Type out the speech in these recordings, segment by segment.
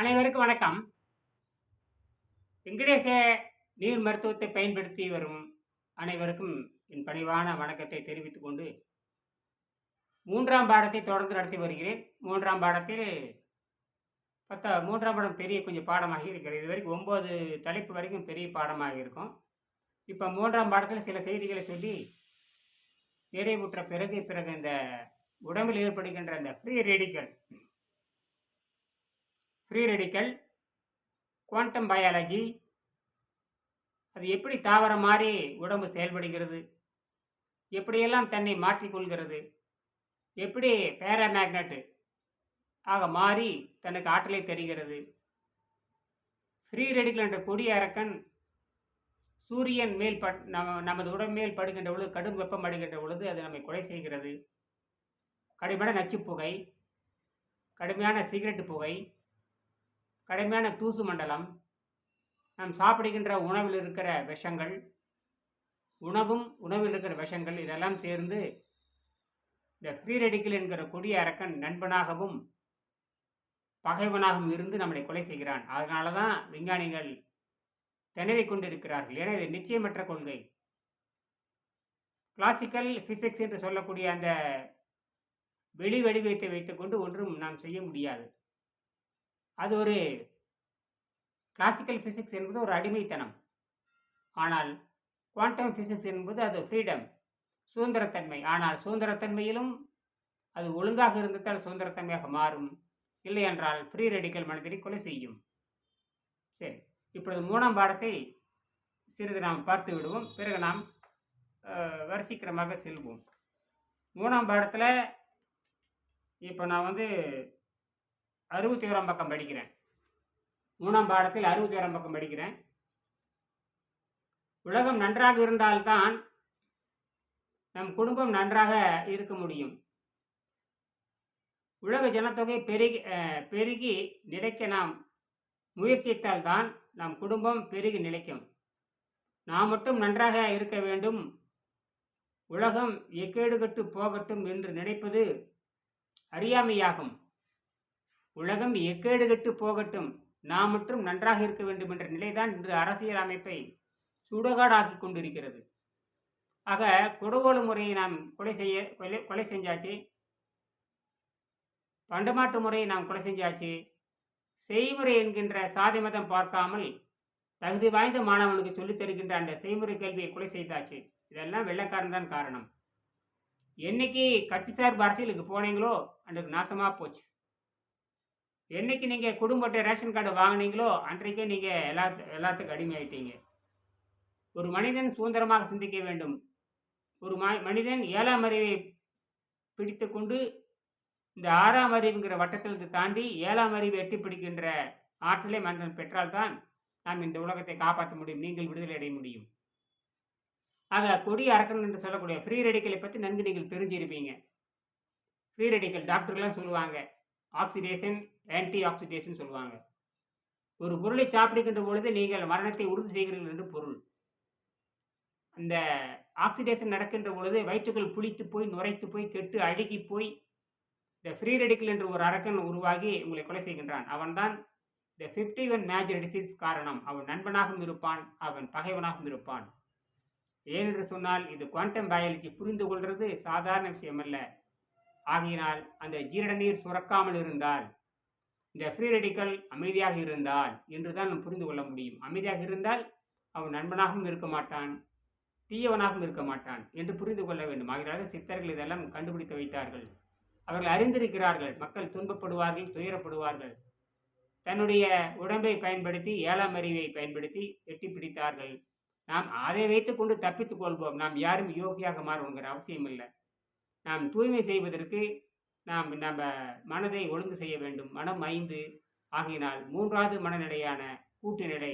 அனைவருக்கும் வணக்கம். வெங்கடேச நீர் மருத்துவத்தை பயன்படுத்தி வரும் அனைவருக்கும் என் பணிவான வணக்கத்தை தெரிவித்துக் கொண்டு மூன்றாம் பாடத்தை தொடர்ந்து நடத்தி வருகிறேன். மூன்றாம் பாடத்தில் பத்தா மூன்றாம் பாடம் பெரிய கொஞ்சம் பாடமாக இருக்கிறது. இது வரைக்கும் ஒம்பது தலைப்பு வரைக்கும் பெரிய பாடமாக இருக்கும். இப்போ மூன்றாம் பாடத்தில் சில செய்திகளை சொல்லி நிறைவுற்ற பிறகு பிறகு இந்த உடம்பில் ஏற்படுகின்ற அந்த free radical free radical quantum biology அது எப்படி தாவர மாதிரி உடம்பு செயல்படுகிறது எப்படியெல்லாம் தன்னை மாற்றிக்கொள்கிறது எப்படி பேராமேக்னட்டு ஆக மாறி தனக்கு ஆற்றலை தருகிறது. ஃப்ரீ ரெடிக்கல் என்ற கொடிய அரக்கன் சூரியன் மேல் பட் நம்ம நமது உடல் மேல் படுகின்ற பொழுது கடும் வெப்பம் அடைகின்ற பொழுது அது நம்மை கொலை செய்கிறது. கடுமையான நச்சு புகை கடுமையான சிகரெட்டு புகை கடுமையான தூசு மண்டலம் நாம் சாப்பிடுகின்ற உணவில் இருக்கிற விஷங்கள் உணவும் உணவில் இருக்கிற விஷங்கள் இதெல்லாம் சேர்ந்து இந்த ஃப்ரீ ரெடிக்கல் என்கிற கொடிய அரக்கன் நண்பனாகவும் பகைவனாகவும் இருந்து நம்மளை கொலை செய்கிறான். அதனால தான் விஞ்ஞானிகள் திணறிக் கொண்டிருக்கிறார்கள். ஏன்னா இது நிச்சயமற்ற கொள்கை. கிளாசிக்கல் ஃபிசிக்ஸ் என்று சொல்லக்கூடிய அந்த வெளி வடிவத்தை வைத்துக்கொண்டு ஒன்றும் நாம் செய்ய முடியாது. அது ஒரு கிளாசிக்கல் ஃபிசிக்ஸ் என்பது ஒரு அடிமைத்தனம். ஆனால் குவாண்டம் ஃபிசிக்ஸ் என்பது அது ஃப்ரீடம் சுதந்திரத்தன்மை. ஆனால் சுதந்திரத்தன்மையிலும் அது ஒழுங்காக இருந்ததால் சுதந்திரத்தன்மையாக மாறும். இல்லை என்றால் ஃப்ரீ ரெடிக்கல் மனிதனை கொலை செய்யும். சரி இப்பொழுது மூணாம் பாடத்தை சிறிது நாம் பார்த்து விடுவோம். பிறகு நாம் வரிசைக்கிரமாக செல்வோம். மூணாம் பாடத்தில் இப்போ நான் வந்து அறுபத்தி ஓராம் பக்கம் படிக்கிறேன். மூணாம் பாடத்தில் அறுபத்தி ஓராம் பக்கம் படிக்கிறேன். உலகம் நன்றாக இருந்தால்தான் நம் குடும்பம் நன்றாக இருக்க முடியும். உலக ஜனத்தொகை பெருகி பெருகி நிலைக்க நாம் முயற்சித்தால்தான் நம் குடும்பம் பெருகி நிலைக்கும். நாம் மட்டும் நன்றாக இருக்க வேண்டும். உலகம் எக்கேடுகட்டு போகட்டும் என்று நினைப்பது அறியாமையாகும். உலகம் எக்கேடுகட்டு போகட்டும். நாம் மட்டும் நன்றாக இருக்க வேண்டும் என்ற நிலைதான் இன்று அரசியல் அமைப்பை சுடுகாடாக்கி கொண்டிருக்கிறது. ஆக கொடுகோಲು முறையை நாம் கொலை செய்ய கொலை கொலை செஞ்சாச்சு. பண்டமாட்டு முறையை நாம் கொலை செஞ்சாச்சு. செய்முறை என்கின்ற சாதி மதம் பார்க்காமல் தகுதி வாய்ந்த மாணவனுக்கு சொல்லித் தருகின்ற அந்த செய்முறை கேள்வியை கொலை செய்தாச்சு. இதெல்லாம் வெள்ளைக்காரன் தான் காரணம். என்னைக்கு கட்சி சார்பு அரசியலுக்கு போனீங்களோ அன்றைக்கு நாசமாக போச்சு. என்னைக்கு நீங்கள் குடும்பத்தை ரேஷன் கார்டு வாங்கினீங்களோ அன்றைக்கே நீங்கள் எல்லா எல்லாத்துக்கும் அடிமையாயிட்டீங்க. ஒரு மனிதன் சுதந்திரமாக சிந்திக்க வேண்டும். ஒரு ம மனிதன் ஏழாம் அறிவை பிடித்து கொண்டு இந்த ஆறாம் அறிவுங்கிற வட்டத்திலிருந்து தாண்டி ஏழாம் அறிவை எட்டி பிடிக்கின்ற ஆற்றலை மனிதன் பெற்றால்தான் நாம் இந்த உலகத்தை காப்பாற்ற முடியும் நீங்கள் விடுதலை அடைய முடியும். ஆக கொடி அரக்கன் என்று சொல்லக்கூடிய ஃப்ரீ ரெடிக்கலை பற்றி நன்கு நீங்கள் தெரிஞ்சிருப்பீங்க. ஃப்ரீ ரெடிக்கல் டாக்டர்லாம் சொல்லுவாங்க. ஆக்சிடேஷன் ஆன்டி ஆக்சிடேஷன் சொல்லுவாங்க. ஒரு பொருளை சாப்பிடுகின்ற பொழுது நீங்கள் மரணத்தை உறுதி செய்கிறீர்கள் என்று பொருள். அந்த ஆக்சிடேஷன் நடக்கின்ற பொழுது வயிற்றுக்குள் புளித்து போய் நுரைத்து போய் கெட்டு அழுகி போய் இந்த ஃப்ரீ ரெடிக்கல் என்று ஒரு அரக்கன் உருவாகி உங்களை கொலை செய்கின்றான். அவன்தான் இந்த ஃபிஃப்டி ஒன் மேஜர் டிசீஸ் காரணம். அவன் நண்பனாகவும் இருப்பான் அவன் பகைவனாகவும் இருப்பான். ஏனென்று சொன்னால் இது குவாண்டம் பயாலஜி புரிந்து கொள்வது சாதாரண விஷயமல்ல. ஆகையினால் அந்த ஜீரண நீர் சுரக்காமல் இருந்தால் இந்த ஃப்ரீ ரெடிக்கல் அமைதியாக இருந்தால் என்று தான் நாம் புரிந்து கொள்ள முடியும். அமைதியாக இருந்தால் அவன் நண்பனாகவும் இருக்க மாட்டான் தீயவனாகவும் இருக்க மாட்டான் என்று புரிந்து கொள்ள வேண்டும். ஆகிறாக சித்தர்கள் இதெல்லாம் கண்டுபிடித்து வைத்தார்கள். அவர்கள் அறிந்திருக்கிறார்கள். மக்கள் துன்பப்படுவார்கள் துயரப்படுவார்கள். தன்னுடைய உடம்பை பயன்படுத்தி ஏழாம் அறிவை பயன்படுத்தி எட்டி பிடித்தார்கள். நாம் அதை வைத்துக்கொண்டு தப்பித்துக் கொள்வோம். நாம் யாரும் யோகியாக மாறணுங்கிற அவசியம் இல்லை நாம் தூய்மை செய்வதற்கு நாம் நம்ம மனதை ஒழுங்கு செய்ய வேண்டும். மனம் ஐந்து. ஆகையினால் மூன்றாவது மனநிலையான கூட்டு நிலை.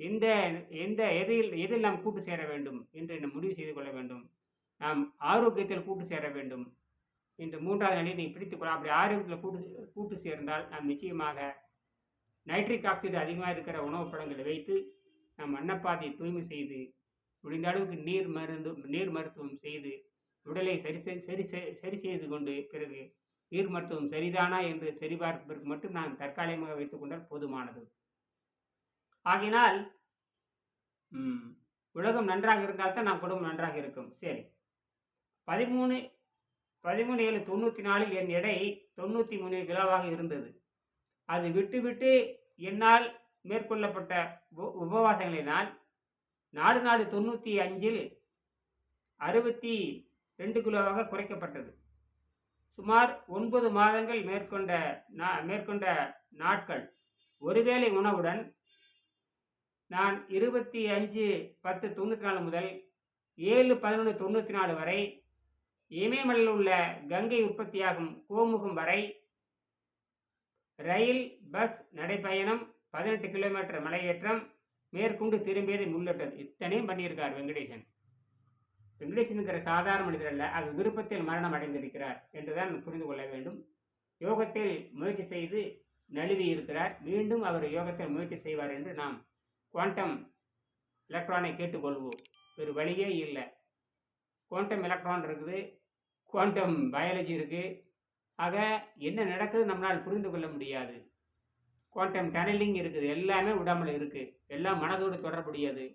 எந்த எந்த எதில் எதில் நாம் கூட்டு சேர வேண்டும் என்று நாம் முடிவு செய்து கொள்ள வேண்டும். நாம் ஆரோக்கியத்தில் கூட்டு சேர வேண்டும். என்று மூன்றாவது நிலையை நீ பிடித்துக்கொள்ள அப்படி ஆரோக்கியத்தில் கூட்டு கூட்டு சேர்ந்தால் நாம் நிச்சயமாக நைட்ரிக் ஆக்சைடு அதிகமாக இருக்கிற உணவுப் பழங்களை வைத்து நாம் அன்னப்பாதையை தூய்மை செய்து முடிந்த அளவுக்கு நீர் மருந்து நீர் மருத்துவம் செய்து உடலை சரி செய்- சரி செய்- சரி செய்து கொண்டு பிறகு நீர் மருத்துவம் சரிதானா என்று சரிபார்ப்பதற்கு மட்டும் நான் தற்காலிகமாக வைத்துக்கொண்டால் போதுமானது. ஆகினால் உலகம் நன்றாக இருந்தால்தான் நம் குடும்பம் நன்றாக இருக்கும். சரி. பதிமூணு பதிமூணு ஏழு தொண்ணூற்றி நாலில் என் எடை தொண்ணூற்றி மூணு கிலோவாக இருந்தது. அது விட்டுவிட்டு என்னால் மேற்கொள்ளப்பட்ட உபவாசங்களினால் நாலு நாலு தொண்ணூற்றி அஞ்சில் அறுபத்தி ரெண்டு கிலோவாக குறைக்கப்பட்டது. சுமார் ஒன்பது மாதங்கள் மேற்கொண்ட நா- மேற்கொண்ட நாட்கள். ஒருவேளை உணவுடன் நான் இருபத்தி அஞ்சு பத்து தொண்ணூற்றி நாலு முதல் ஏழு பதினொன்று தொண்ணூற்றி நாலு வரை இமயமலையில் உள்ள கங்கை உற்பத்தியாகும் கோமுகம் வரை ரயில் பஸ் நடைப்பயணம் பதினெட்டு கிலோமீட்டர் மலையேற்றம் மேற்கொண்டு திரும்பியதை முன்னிட்டது இத்தனையும் பண்ணியிருக்கார் வெங்கடேசன். வெங்கடேசனுங்கிற சாதாரண மனிதர் அல்ல அது விருப்பத்தில் மரணம் அடைந்திருக்கிறார் என்றுதான் புரிந்து கொள்ள வேண்டும். யோகத்தில் முயற்சி செய்து நழுவி இருக்கிறார். மீண்டும் அவர் யோகத்தில் முயற்சி செய்வார் என்று நாம் குவாண்டம் எலக்ட்ரானை கேட்டுக்கொள்வோம். வேறு வழியே இல்லை. குவாண்டம் எலக்ட்ரான் இருக்குது குவாண்டம் பயாலஜி இருக்குது ஆக என்ன நடக்குது நம்மளால் புரிந்து கொள்ள முடியாது. குவாண்டம் டனலிங் இருக்குது எல்லாமே உடம்புல இருக்குது எல்லாம் மனதோடு தொடர்புடையது.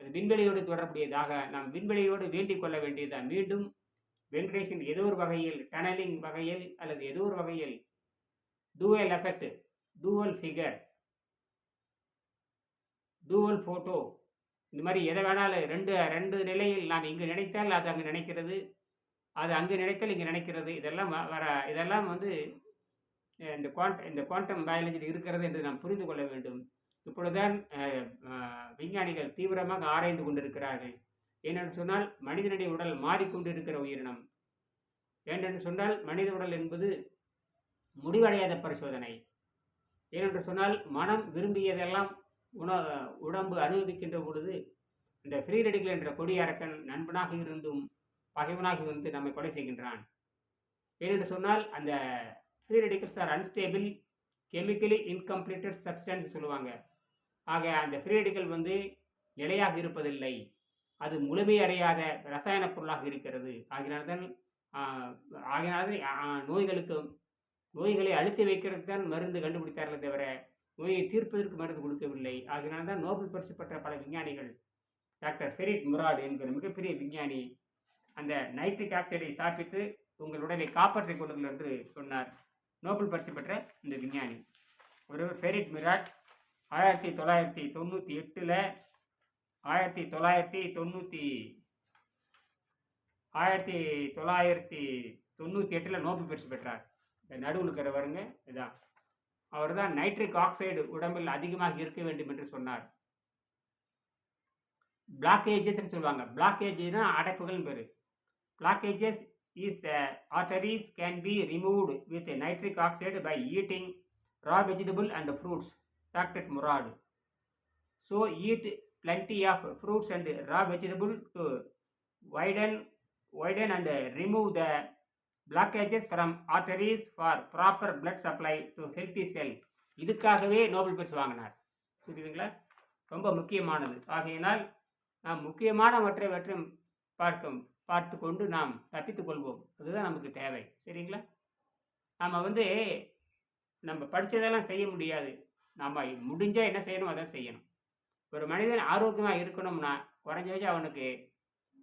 விண்வெளியோடு தொடர்புடையதாக நாம் விண்வெளியோடு வேண்டிக் கொள்ள வேண்டியதுதான். மீண்டும் வெங்கடேஷன் ஏதோ ஒரு வகையில் டனலிங் வகையில் அல்லது ஏதோ ஒரு வகையில் dual effect dual figure dual photo இந்த மாதிரி எதை வேணாலும் ரெண்டு ரெண்டு நிலையில் நாம் இங்கு நினைத்தால் அது அங்கு நினைக்கிறது அது அங்கு நினைத்தால் இங்கு நினைக்கிறது. இதெல்லாம் வ- வர இதெல்லாம் வந்து இந்த குவாண்ட் இந்த குவாண்டம் பயாலஜியில் இருக்கிறது என்று நாம் புரிந்து கொள்ள வேண்டும். இப்பொழுதுதான் விஞ்ஞானிகள் தீவிரமாக ஆராய்ந்து கொண்டிருக்கிறார்கள். ஏனென்று சொன்னால் மனிதனுடைய உடல் மாறிக்கொண்டிருக்கிற உயிரினம். ஏனென்று சொன்னால் மனித உடல் என்பது முடிவடையாத பரிசோதனை. ஏனென்று சொன்னால் மனம் விரும்பியதெல்லாம் உண உடம்பு அனுபவிக்கின்ற பொழுது இந்த ஃப்ரீ ரெடிகள் என்ற கொடியரக்கன் நண்பனாக இருந்தும் பகைவனாகி வந்து நம்மை கொலை செய்கின்றான். ஏனென்று சொன்னால் அந்த free radicals are unstable chemically incompleted substance சொல்லுவாங்க. ஆக அந்த ஃப்ரீ வந்து நிலையாக இருப்பதில்லை. அது முழுமையடையாத ரசாயன பொருளாக இருக்கிறது. ஆகினால்தான் ஆகினால்தான் நோய்களுக்கு நோய்களை அழுத்தி வைக்கிறது தான் மருந்து கண்டுபிடித்தார்களே தவிர நோயை தீர்ப்பதற்கு மருந்து கொடுக்கவில்லை. ஆகினால்தான் நோபல் பரிசு பெற்ற பல விஞ்ஞானிகள் டாக்டர் ஃபெரிட் முராட் என்கிற மிகப்பெரிய விஞ்ஞானி அந்த நைட்ரிக் ஆக்சைடை சாப்பிட்டு உங்கள் உடலை காப்பாற்றிக் கொள்ளுங்கள் என்று சொன்னார். நோபல் பரிசு பெற்ற இந்த விஞ்ஞானி. ஒரு ஃபெரிட் மிராட் ஆயிரத்தி தொள்ளாயிரத்தி தொண்ணூற்றி எட்டில் ஆயிரத்தி தொள்ளாயிரத்தி தொண்ணூற்றி ஆயிரத்தி தொள்ளாயிரத்தி தொண்ணூற்றி எட்டில் நோபல் பரிசு பெற்றார். இந்த நடுவில் இருக்கிறவருங்க இதான். அவர் தான் நைட்ரிக் ஆக்சைடு உடம்பில் அதிகமாக இருக்க வேண்டும் என்று சொன்னார். பிளாக்கேஜஸ்ன்னு சொல்லுவாங்க. பிளாக்கேஜ்னா அடைப்புகள் பேர். Blockages is the arteries can be removed with nitric oxide by eating raw vegetable and fruits doctor Murad so eat plenty of fruits and raw vegetable to widen widen and remove the blockages from arteries for proper blood supply to healthy cell. இதுக்காகவே Nobel பரிசு வாங்கினார். புரியுதுங்களா? ரொம்ப முக்கியமானது. ஆகையினால் நாம் முக்கியமானவற்றைவற்றும் பார்க்கும் பார்த்து கொண்டு நாம் தப்பித்துக் கொள்வோம். அதுதான் நமக்கு தேவை. சரிங்களா? நாம் வந்து நம்ம படித்ததெல்லாம் செய்ய முடியாது. நம்ம முடிஞ்சால் என்ன செய்யணும்? அதை செய்யணும். ஒரு மனிதன் ஆரோக்கியமாக இருக்கணும்னா குறைஞ்சபட்சம் அவனுக்கு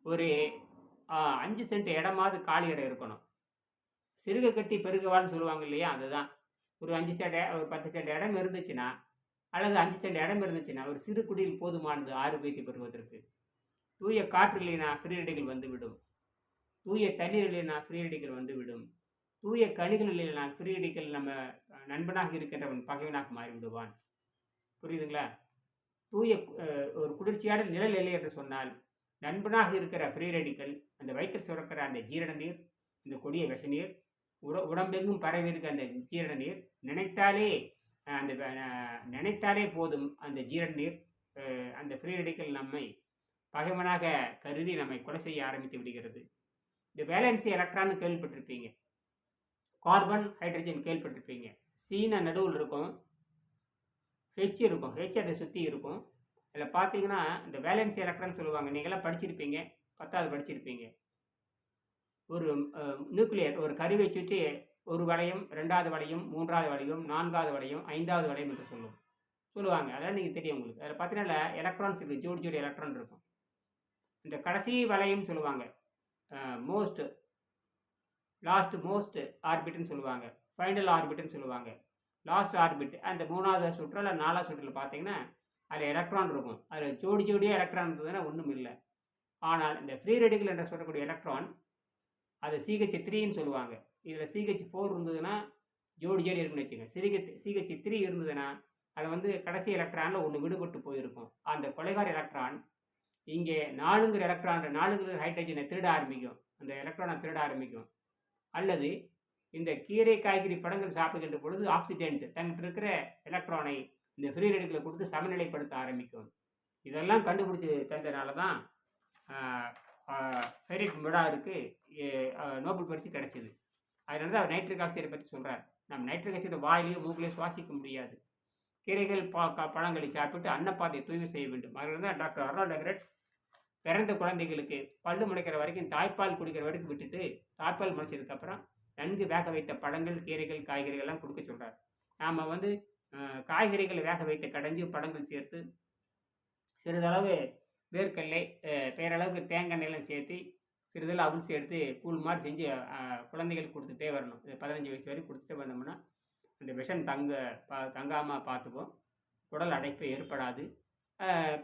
ஒரு அஞ்சு சென்ட் இடமாவது காலி இடம் இருக்கணும். சிறுக கட்டி பெருகவான்னு சொல்லுவாங்க இல்லையா? அதுதான். ஒரு அஞ்சு சென்ட் ஒரு பத்து சென்ட் இடம் இருந்துச்சுன்னா அல்லது அஞ்சு சென்ட் இடம் இருந்துச்சுன்னா ஒரு சிறு குடியில் போதுமானது ஆரோக்கியத்தை பெறுவதற்கு. தூய காற்று இல்லைனா ஃப்ரீரடிகள் வந்துவிடும் தூய தண்ணீர் இல்லைனா ஃப்ரீரடிகள் வந்துவிடும் தூய கனிகள் நான் ஃப்ரீடிக்கல் நம்ம நண்பனாக இருக்கின்றவன் பகைவனாக மாறிவிடுவான். புரியுதுங்களா? தூய ஒரு குளிர்ச்சியான நிழல் இல்லை என்று சொன்னால் நண்பனாக இருக்கிற ஃப்ரீரடிகள் அந்த வயிற்றில் சுரக்கிற அந்த ஜீரண நீர் இந்த கொடிய விஷ நீர் உட உடம்பெங்கும் பரவி இருக்க அந்த ஜீரண நீர் நினைத்தாலே அந்த நினைத்தாலே போதும் அந்த ஜீரண நீர் அந்த அந்த ஃப்ரீரடிகள் நம்மை பகைவனாக கருதி நம்மை கொலை செய்ய ஆரம்பித்து விடுகிறது. இந்த வேலன்சி எலக்ட்ரான் கேள்விப்பட்டிருப்பீங்க. கார்பன் ஹைட்ரஜன் கேள்விப்பட்டிருப்பீங்க. சீன நடுவில் இருக்கும். ஹெச் இருக்கும். ஹெச் அதை சுற்றி இருக்கும். அதில் பார்த்தீங்கன்னா இந்த வேலன்சி எலக்ட்ரான் சொல்லுவாங்க. நீங்களாம் படிச்சிருப்பீங்க. பத்தாவது படிச்சிருப்பீங்க. ஒரு நியூக்ளியர் ஒரு கருவை சுற்றி ஒரு வளையம் ரெண்டாவது வளையம் மூன்றாவது வளையம் நான்காவது வளையம் ஐந்தாவது வளையம் என்று சொல்லும். சொல்லுவாங்க. அதெல்லாம் நீங்கள் தெரியும் உங்களுக்கு. அதில் பார்த்தீங்கன்னா எலக்ட்ரான்ஸ் இருக்குது ஜோடி ஜோடி எலக்ட்ரான் இருக்கும். இந்த கடைசி வளையம் சொல்லுவாங்க. மோஸ்ட் லாஸ்ட் மோஸ்ட் ஆர்பிட்னு சொல்லுவாங்க. ஃபைனல் ஆர்பிட்னு சொல்லுவாங்க. லாஸ்ட் ஆர்பிட் அந்த மூணாவது சுற்று இல்லை நாலாவது சுற்றில் பார்த்தீங்கன்னா அதில் எலக்ட்ரான் இருக்கும். அதில் ஜோடி ஜோடியாக எலக்ட்ரான் இருந்ததுன்னா ஒன்றும் இல்லை. ஆனால் இந்த ஃப்ரீ ரெடிக்கல் என்று சொல்லக்கூடிய எலக்ட்ரான் அது சிஹெச் த்ரீன்னு சொல்லுவாங்க. இதில் சிஹெச் ஃபோர் இருந்ததுன்னா ஜோடி ஜோடி இருக்குன்னு வச்சுங்க சிஹெச் சிஹெச் த்ரீ இருந்ததுன்னா அது வந்து கடைசி எலக்ட்ரானில் ஒன்று விடுபட்டு போயிருக்கும். அந்த கொலைகார எலக்ட்ரான் இங்கே நாலுங்கிற எலக்ட்ரான் நாலுங்கிற ஹைட்ரஜனை திருட ஆரம்பிக்கும். அந்த எலக்ட்ரானை திருட ஆரம்பிக்கும். அல்லது இந்த கீரை காய்கறி பழங்கள் சாப்பிடுகின்ற பொழுது ஆக்சிடென்ட் தன்கிட்ட இருக்கிற எலக்ட்ரானை இந்த ஃப்ரீ ரெடிகளை கொடுத்து சமநிலைப்படுத்த ஆரம்பிக்கும். இதெல்லாம் கண்டுபிடிச்சி தந்ததுனால தான் ஃபெரிக் மிடாருக்கு நோபல் பரிசு கிடைச்சிது. அதனால தான் அவர் நைட்ரிக் ஆக்சைடை பற்றி சொல்கிறார் நம்ம நைட்ரிக் ஆக்சைடு வாயிலையும் மூக்கிலையும் சுவாசிக்க முடியாது. கீரைகள் பா பழங்களை சாப்பிட்டு அன்னப்பாதையை தூய்மை செய்ய வேண்டும். அதில் தான் டாக்டர் அர்னால்ட் டெக்ரெட் பிறந்த குழந்தைகளுக்கு பல்லு முளைக்கிற வரைக்கும் தாய்ப்பால் குடிக்கிற வரைக்கும் விட்டுட்டு தாய்ப்பால் முளைச்சதுக்கப்புறம் நன்கு வேக வைத்த பழங்கள் கீரைகள் காய்கறிகள் எல்லாம் கொடுக்க சொல்கிறார் நாம் வந்து காய்கறிகளை வேக வைத்த கடைஞ்சி பழங்கள் சேர்த்து சிறிதளவு வேர்க்கடலை பேரளவுக்கு தேங்காய் எண்ணெயெல்லாம் சேர்த்து சிறிதளவு அவிழ்ச்சி எடுத்து கூழ் மாதிரி செஞ்சு குழந்தைகளுக்கு கொடுத்துட்டே வரணும். இது பதினஞ்சு வயசு வரைக்கும் கொடுத்துட்டே வந்தோம்னா அந்த விஷம் தங்க பா தங்காமல் பார்த்துக்கும். குடல் அடைப்பு ஏற்படாது.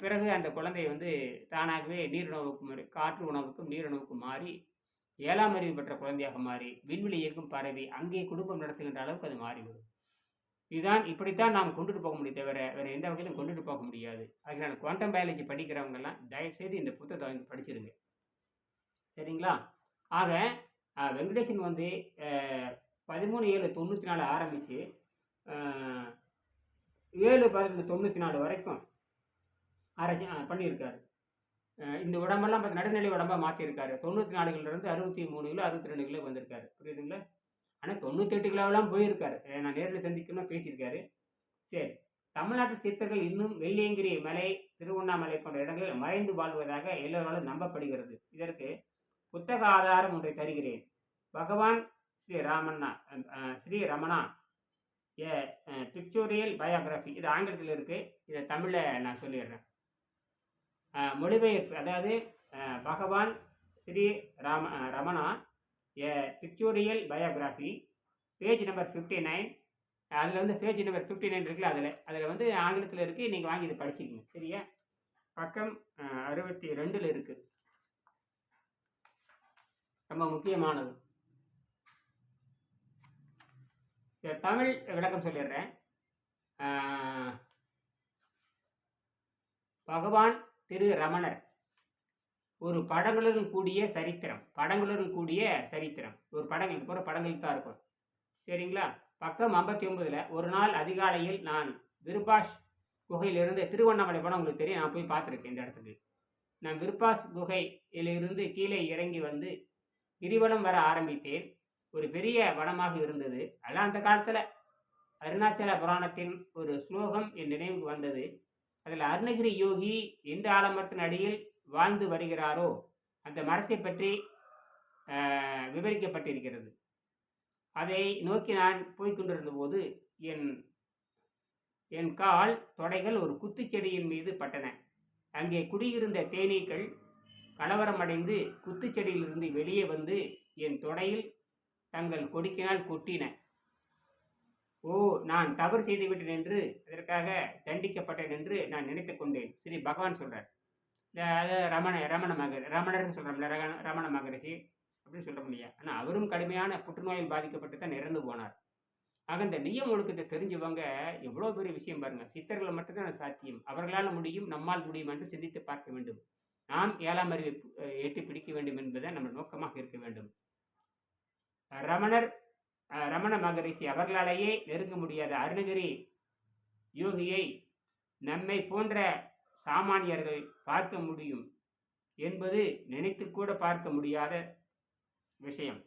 பிறகு அந்த குழந்தை வந்து தானாகவே நீருணவுக்கு மாறி காற்று உணவுக்கும் நீருணவுக்கும் மாறி ஏழாம் அறிவு பெற்ற குழந்தையாக மாறி விண்வெளி இயக்கும் பரவி அங்கே குடும்பம் நடத்துகின்ற அளவுக்கு அது மாறிவிடும். இதுதான் இப்படித்தான் நாம் கொண்டுட்டு போக முடியும் தவிர வேறு எந்த வகையிலும் கொண்டுட்டு போக முடியாது. அதனால குவாண்டம் பயாலஜி படிக்கிறவங்கெல்லாம் தயவுசெய்து இந்த புத்தகத்தை வாங்கி படிச்சிருங்க. சரிங்களா? ஆக வெங்கடேசன் வந்து பதிமூணு ஏழு தொண்ணூற்றி நாலு ஆரம்பித்து ஏழு பதினொன்று தொண்ணூற்றி நாலு வரைக்கும் ஆராய்ச்சி பண்ணியிருக்காரு. இந்த உடம்பெல்லாம் பார்த்து நடுநிலை உடம்பாக மாற்றிருக்காரு தொண்ணூற்றி நாலுலேருந்து அறுபத்தி மூணு கிலோ அறுபத்தி ரெண்டு கிலோ வந்திருக்காரு. புரியுதுங்களா? ஆனால் தொண்ணூத்தெட்டு கிலோவெல்லாம் போயிருக்காரு. நான் நேரில் சந்திக்கணும்னு பேசியிருக்காரு. சரி. தமிழ்நாட்டு சித்தர்கள் இன்னும் வெள்ளியங்கிரி மலை திருவண்ணாமலை போன்ற இடங்களில் மறைந்து வாழ்வதாக எல்லோராலும் நம்பப்படுகிறது. இதற்கு புத்தக ஆதாரம் ஒன்றை தருகிறேன். Bhagavan Sri Ramanna Sri Ramana a pictorial biography இது ஆங்கிலத்தில் இருக்குது இதை தமிழில் நான் சொல்லிடுறேன். மொழிபெயர்ப்பு அதாவது Bhagavan Sri Rama Ramana a pictorial biography page number fifty nine அதில் வந்து பேஜ் நம்பர் ஃபிஃப்டி நைன் இருக்குல்ல அதில் அதில் வந்து ஆங்கிலத்தில் இருக்குது நீங்கள் வாங்கி இதை படிச்சுக்கங்க சரியா? பக்கம் அறுபத்தி ரெண்டில் இருக்குது ரொம்ப முக்கியமானது. தமிழ் விளக்கம் சொல்லிடுறேன். பகவான் திரு ரமணர். ஒரு படங்களுடன் கூடிய சரித்திரம். படங்களுடன் கூடிய சரித்திரம். ஒரு படங்கள் போகிற படங்கள் தான் இருக்கும். சரிங்களா? பக்கம் ஐம்பத்தி ஒன்பதில் ஒரு நாள் அதிகாலையில் நான் விருபாஷ் குகையிலிருந்து திருவண்ணாமலை படம் உங்களுக்கு தெரியும் நான் போய் பார்த்துருக்கேன் இந்த இடத்துக்கு. நான் விருப்பாஸ் குகையிலிருந்து கீழே இறங்கி வந்து கிரிவலம் வர ஆரம்பித்தேன். ஒரு பெரிய வனமாக இருந்தது. அதெல்லாம் அந்த காலத்தில் அருணாச்சல புராணத்தின் ஒரு ஸ்லோகம் என் நினைவுக்கு வந்தது. அதில் அருணகிரி யோகி எந்த ஆலமரத்தின் அடியில் வாழ்ந்து வருகிறாரோ அந்த மரத்தை பற்றி விவரிக்கப்பட்டிருக்கிறது. அதை நோக்கி நான் போய்க் போது என் என் கால் தொடைகள் ஒரு குத்துச்செடியின் மீது பட்டன. அங்கே குடியிருந்த தேனீக்கள் கலவரமடைந்து குத்துச்செடியிலிருந்து வெளியே வந்து என் தொடையில் தங்கள் கொடிக்கினால் கொட்டின. ஓ நான் தவறு செய்துவிட்டேன் என்று அதற்காக தண்டிக்கப்பட்டேன் என்று நான் நினைத்து கொண்டேன். ஸ்ரீ பகவான் சொல்றார். அது ரமண ரமண மகர் ரமணர்னு சொல்கிறோம்ல ரமண மகரிஷி அப்படின்னு சொல்ல முடியா ஆனால் அவரும் கடுமையான புற்றுநோயில் பாதிக்கப்பட்டு தான் இறந்து போனார். ஆக இந்த நியம் ஒழுக்கத்தை தெரிஞ்சவங்க எவ்வளோ பெரிய விஷயம் பாருங்கள் சித்தர்கள் மட்டும்தான் சாத்தியம். அவர்களால் முடியும் நம்மால் முடியும் என்று சிந்தித்து பார்க்க வேண்டும். நாம் ஏழாம் அறிவை எட்டி பிடிக்க வேண்டும் என்பதை நம்ம நோக்கமாக இருக்க வேண்டும். ரமணர் ரமண மகரிஷி அவர்களாலேயே நெருங்க முடியாத அருணகிரி யோகியை நம்மை போன்ற சாமானியர்கள் பார்க்க முடியும் என்பது நினைத்து கூட பார்க்க முடியாத விஷயம்.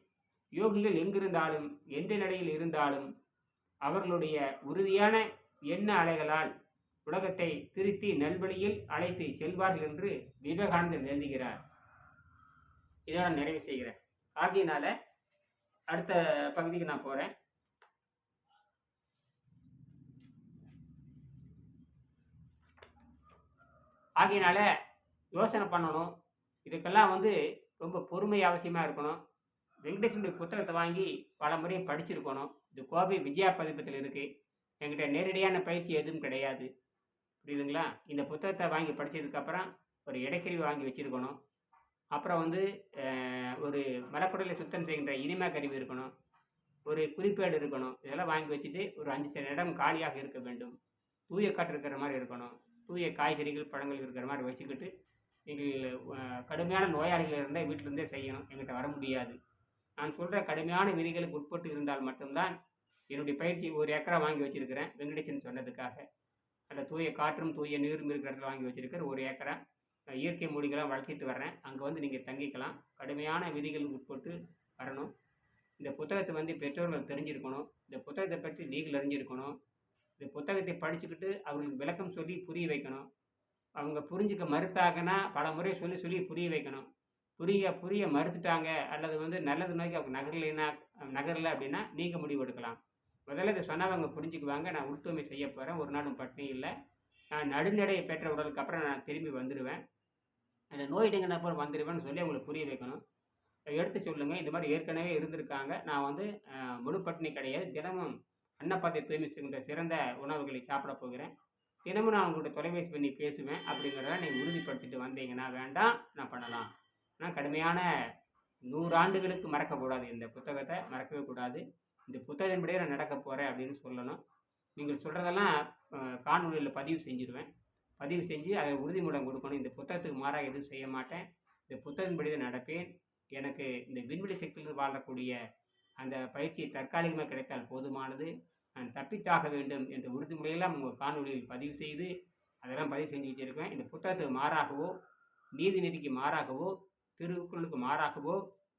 யோகிகள் எங்கிருந்தாலும் எந்த நிலையில் இருந்தாலும் அவர்களுடைய உறுதியான எண்ண அலைகளால் உலகத்தை திருத்தி நல்வழியில் அழைத்து செல்வார்கள் என்று விவேகானந்தர் எழுதுகிறார். இதோட நிறைவு செய்கிறேன். ஆகையினால அடுத்த பகுதிக்கு நான் போகிறேன் ஆகையினால யோசனை பண்ணணும். இதுக்கெல்லாம் வந்து ரொம்ப பொறுமை அவசியமாக இருக்கணும். வெங்கடேசனுடைய புத்தகத்தை வாங்கி பல முறை படிச்சிருக்கணும். இது கோவை விஜயா பதிப்பத்தில் இருக்குது என்கிட்ட நேரடியான பயிற்சி எதுவும் கிடையாது. புரியுதுங்களா? இந்த புத்தகத்தை வாங்கி படித்ததுக்கப்புறம் ஒரு இடைக்கருவி வாங்கி வச்சுருக்கணும். அப்புறம் வந்து ஒரு மலக்குடலை சுத்தம் செய்கின்ற இனிமை கருவி இருக்கணும். ஒரு குறிப்பேடு இருக்கணும். இதெல்லாம் வாங்கி வச்சுட்டு ஒரு அஞ்சு சில இடம் காலியாக இருக்க வேண்டும். தூய காற்று இருக்கிற மாதிரி இருக்கணும். தூய காய்கறிகள் பழங்கள் இருக்கிற மாதிரி வச்சுக்கிட்டு நீங்கள் கடுமையான நோயாளிகள் இருந்தால் வீட்டிலேருந்தே செய்யணும். எங்கிட்ட வர முடியாது. நான் சொல்கிற கடுமையான விதிகளுக்கு உட்பட்டு இருந்தால் மட்டும்தான் என்னுடைய பயிற்சி ஒரு ஏக்கரா வாங்கி வச்சுருக்கிறேன். வெங்கடேசன் சொன்னதுக்காக. அதில் தூய காற்றும் தூய நீரும் இருக்கிற இடத்துல வாங்கி வச்சுருக்கிற ஒரு ஏக்கரா இயற்கை மூலிகளாக வளர்த்திட்டு வர்றேன். அங்கே வந்து நீங்கள் தங்கிக்கலாம். கடுமையான விதிகள் உட்பட்டு வரணும். இந்த புத்தகத்தை வந்து பெற்றோர்கள் தெரிஞ்சிருக்கணும். இந்த புத்தகத்தை பற்றி நீங்கள் அறிஞ்சிருக்கணும். இந்த புத்தகத்தை படிச்சுக்கிட்டு அவர்களுக்கு விளக்கம் சொல்லி புரிய வைக்கணும். அவங்க புரிஞ்சுக்க மறுத்தாங்கன்னா பல முறை சொல்லி சொல்லி புரிய வைக்கணும். புரிய புரிய மறுத்துட்டாங்க அல்லது வந்து நல்லது நோக்கி அவங்க நகரலைன்னா நகரலை அப்படின்னா நீங்கள் முடிவு எடுக்கலாம். முதல்ல இதை சொன்னவங்க புரிஞ்சுக்குவாங்க. நான் உள்துமை செய்ய போகிறேன் ஒரு நாளும் பட்டினி இல்லை. நான் நடுநிலையை பெற்ற உடலுக்கு அப்புறம் நான் திரும்பி வந்துடுவேன் அந்த நோயிடுங்கின போல் வந்துடுவேன்னு சொல்லி அவங்களுக்கு புரிய வைக்கணும். எடுத்து சொல்லுங்கள் இந்த மாதிரி ஏற்கனவே இருந்திருக்காங்க. நான் வந்து முழுப்பட்டினி முழு பட்டினி கிடையாது தினமும் அன்னப்பாத்தை தூய்மை செய்கின்ற சிறந்த உணவுகளை சாப்பிட போகிறேன். தினமும் நான் உங்கள்கிட்ட தொலைபேசி பண்ணி பேசுவேன் அப்படிங்கிறத நீங்கள் உறுதிப்படுத்திட்டு வந்தீங்கன்னா வேண்டாம் நான் பண்ணலாம். ஆனால் கடுமையான நூறாண்டுகளுக்கு மறக்கக்கூடாது. இந்த புத்தகத்தை மறக்கவே கூடாது. இந்த புத்தகத்தின்படியே நான் நடக்க போகிறேன் அப்படின்னு சொல்லணும். நீங்கள் சொல்கிறதெல்லாம் காணொலியில் பதிவு செஞ்சுருவேன். பதிவு செஞ்சு அதை உறுதிமூலம் கொடுக்கணும். இந்த புத்தகத்துக்கு மாறாக எதுவும் செய்ய மாட்டேன். இந்த புத்தகத்தின்படி தான் நடப்பேன். எனக்கு இந்த விண்வெளி சக்தியில் வாழக்கூடிய அந்த பயிற்சி தற்காலிகமாக கிடைத்தால் போதுமானது. நான் தப்பித்தாக வேண்டும் என்ற உறுதிமுறையெல்லாம் உங்கள் காணொலியில் பதிவு செய்து அதெல்லாம் பதிவு செஞ்சு வச்சுருக்கேன் இந்த புத்தகத்துக்கு மாறாகவோ நீதிநெறிக்கு மாறாகவோ திருக்குறளுக்கு மாறாகவோ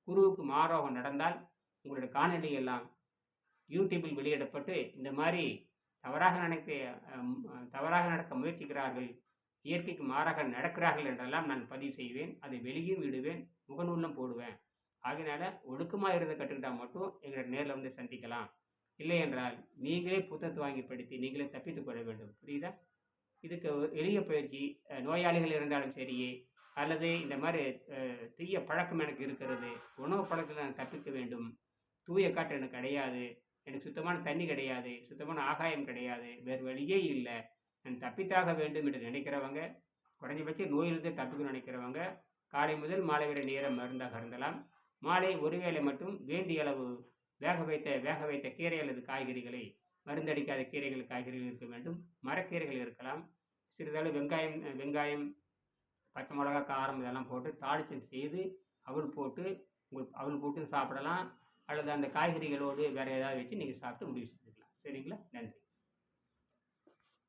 குருவுக்கு மாறாக நடந்தால் உங்களுடைய காணொலி எல்லாம் யூடியூப்பில் வெளியிடப்பட்டு இந்த மாதிரி தவறாக நடக்க தவறாக நடக்க முயற்சிக்கிறார்கள் இயற்கைக்கு மாறாக நடக்கிறார்கள் என்றெல்லாம் நான் பதிவு செய்வேன். அதை வெளியும் விடுவேன் முகநூலும் போடுவேன். ஆகினால ஒழுக்கமாக இருந்த கற்றுக்கிட்டால் மட்டும் எங்களை நேரில் வந்து சந்திக்கலாம். இல்லை என்றால் நீங்களே புத்தகத்தை வாங்கி படித்து நீங்களே தப்பித்துக் கொள்ள வேண்டும். புரியுதா? இதுக்கு எளிய பயிற்சி நோயாளிகள் இருந்தாலும் சரியே அல்லது இந்த மாதிரி தீய பழக்கம் எனக்கு இருக்கிறது உணவு பழக்கத்தில் நான் தப்பிக்க வேண்டும் தூய காற்று எனக்கு கிடையாது எனக்கு சுத்தமான தண்ணி கிடையாது சுத்தமான ஆகாயம் கிடையாது வேறு வழியே இல்லை. நான் தப்பித்தாக வேண்டும் என்று நினைக்கிறவங்க குறைஞ்சபட்சம் நோயிலிருந்து தப்பிக்கணும்னு நினைக்கிறவங்க காலை முதல் மாலை வரை நேரம் மருந்தாக இருந்தலாம் மாலை ஒருவேளை மட்டும் வேண்டிய அளவு வேக வைத்த வேக வைத்த கீரை அல்லது காய்கறிகளை மருந்தடிக்காத கீரைகள் காய்கறிகள் இருக்க வேண்டும். மரக்கீரைகள் இருக்கலாம். சிறிதளவு வெங்காயம் வெங்காயம் பச்சை மிளகா காரம் இதெல்லாம் போட்டு தாளிச்சம் செய்து அவள் போட்டு உங்களுக்கு அவள் போட்டு சாப்பிடலாம். அல்லது அந்த காய்கறிகளோடு வேறு ஏதாவது வச்சு நீங்கள் சாப்பிட்டு முடிவு செஞ்சுக்கலாம். சரிங்களா? நன்றி.